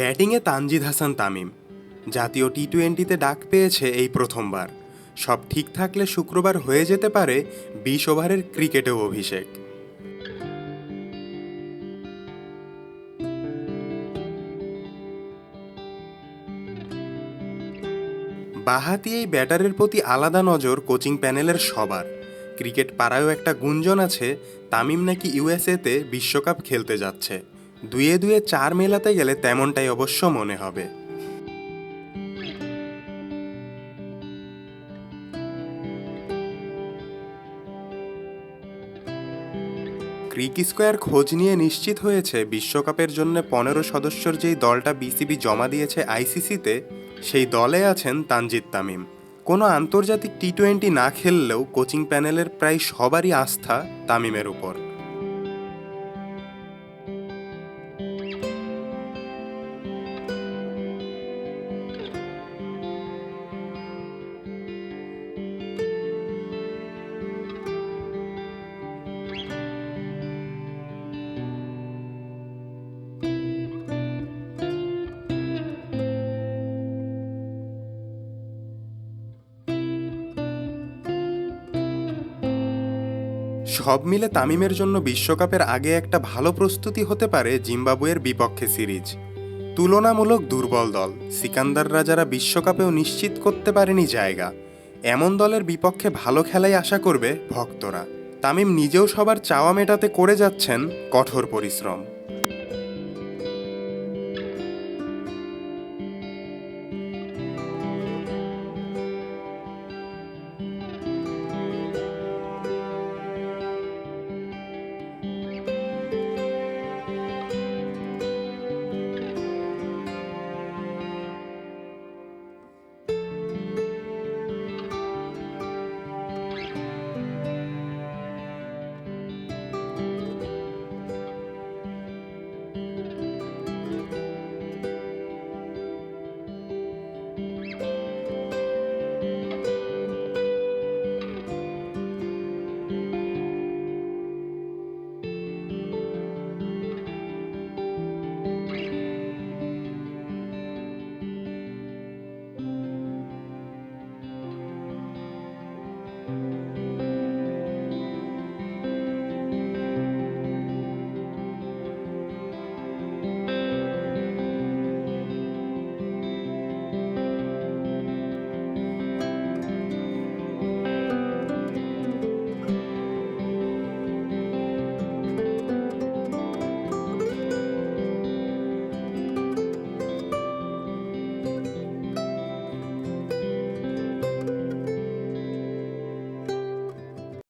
ব্যাটিংয়ে তানজিদ হাসান তামিম। জাতীয় টি টোয়েন্টিতে ডাক পেয়েছে এই প্রথমবার। সব ঠিক থাকলে শুক্রবার হয়ে যেতে পারে বিশ ওভারের ক্রিকেটেও অভিষেক। বাহাতি এই ব্যাটারের প্রতি আলাদা নজর কোচিং প্যানেলের সবার। ক্রিকেট পাড়ায়ও একটা গুঞ্জন আছে, তামিম নাকি ইউএসএতে বিশ্বকাপ খেলতে যাচ্ছে। দুয়ে দুয়ে চার মেলাতে গেলে তেমনটাই অবশ্য মনে হবে। ক্রিক স্কোয়ার খোঁজ নিয়ে নিশ্চিত হয়েছে বিশ্বকাপের জন্য পনেরো সদস্যর যেই দলটা বিসিবি জমা দিয়েছে আইসিসিতে, সেই দলে আছেন তানজিদ তামিম। কোনো আন্তর্জাতিক টি টোয়েন্টি না খেললেও কোচিং প্যানেলের প্রায় সবারই আস্থা তামিমের উপর। সব মিলে তামিমের জন্য বিশ্বকাপের আগে একটা ভালো প্রস্তুতি হতে পারে জিম্বাবুয়ের বিপক্ষে সিরিজ। তুলনামূলক দুর্বল দল। সিকান্দাররা যারা বিশ্বকাপেও নিশ্চিত করতে পারেনি জায়গা, এমন দলের বিপক্ষে ভালো খেলাই আশা করবে ভক্তরা। তামিম নিজেও সবার চাওয়া মেটাতে করে যাচ্ছেন কঠোর পরিশ্রম।